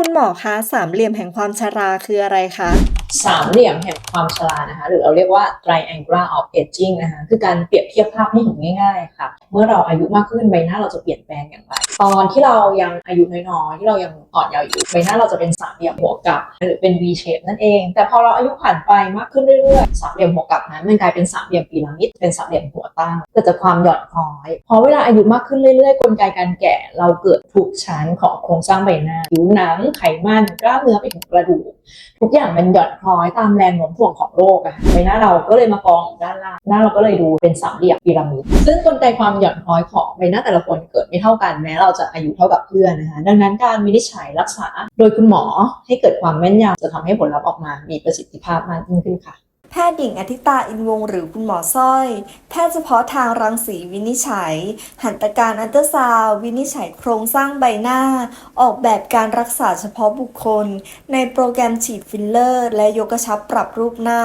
คุณหมอคะสามเหลี่ยมแห่งความชราคืออะไรคะสามเหลี่ยมแห่งความชรานะคะ หรือเราเรียกว่า triangular of aging นะคะคือการเปรียบเทียบภาพให้เห็นง่ายๆค่ะ เมื่อเราอายุมากขึ้นใบหน้าเราจะเปลี่ยนแปลงอย่างไร ตอนที่เรายังอายุน้อยๆที่เรายังอ่อนเยาว์อยู่ใบหน้าเราจะเป็นสามเหลี่ยมหัวกลับ หรือเป็น V shape นั่นเอง แต่พอเราอายุผ่านไปมากขึ้นเรื่อยๆสามเหลี่ยมหัวกลับนั้นมันกลายเป็นสามเหลี่ยมพีระมิดเป็นสามเหลี่ยมหัว ตั้ง เกิดจากความหย่อนคล้อยพอเวลาอายุมากขึ้นเรื่อยๆ กลไกการแก่เราเกิดทุกชั้นของโครงสร้างใบหน้าผิวหนังไขมันกล้ามเนื้อไปถึงกระดูก ทุกอย่างมันหย่อนคล้อยตามแรงโน้มถ่วงของโลกอะค่ะใบหน้าเราก็เลยมากองด้านล่างหน้าเราก็เลยดูเป็นสามเหลี่ยมพีระมิดซึ่งกลไกความหย่อนคล้อยของใบหน้าแต่ละคนเกิดไม่เท่ากันแม้เราจะอายุเท่ากับเพื่อนนะคะดังนั้นการวินิจฉัยรักษา โดยคุณหมอให้เกิดความแม่นยำจะทำให้ผลลัพธ์ออกมามีประสิทธิภาพมากยิ่งขึ้นค่ะ พทย์หญิงอธิตาอินวงหรือคุณหมอสร้อย แพทย์เฉพาะทางรังสีวินิจฉัย หัตถการอันเตอร์ซาววินิจฉัยโครงสร้างใบหน้า ออกแบบการรักษาเฉพาะบุคคล ในโปรแกรมฉีดฟิลเลอร์ และยกกระชับปรับรูปหน้า